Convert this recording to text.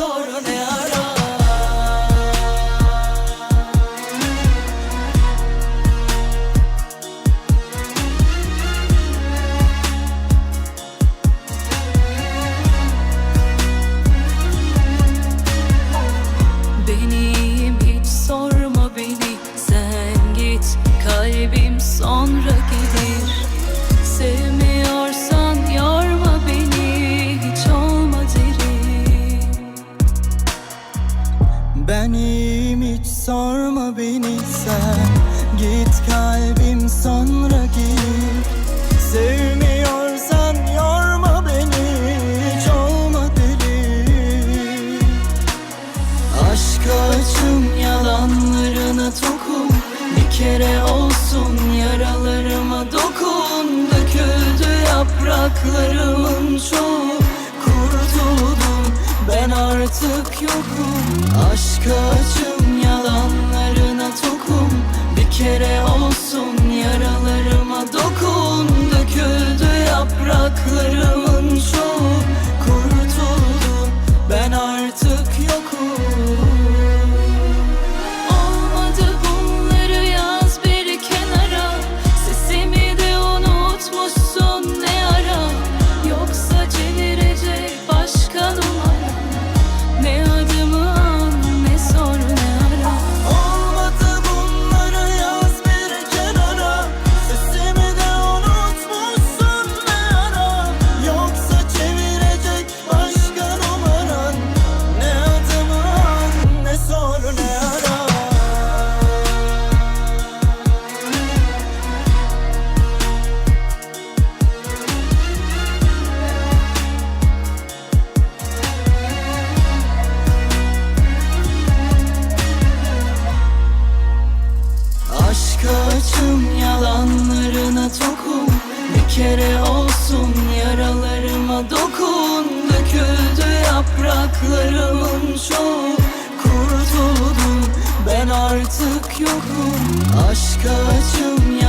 sor ne ara? Benim hiç sorma beni Sen git. Kalbim sonra sorma beni sen. Git kalbim sonra gir Sevmiyorsan yorma beni. Hiç olma deli. Aşka açım yalanlarına tokum Bir kere olsun yaralarıma dokun. Döküldü yapraklarımın çoğu. Kurtuldum ben artık yokum. Aşka açım kere olsun yalanlarına tokum Bir kere olsun yaralarıma dokun. Döküldü yapraklarımın çoğu Kurtuldum ben artık yokum Aşka açım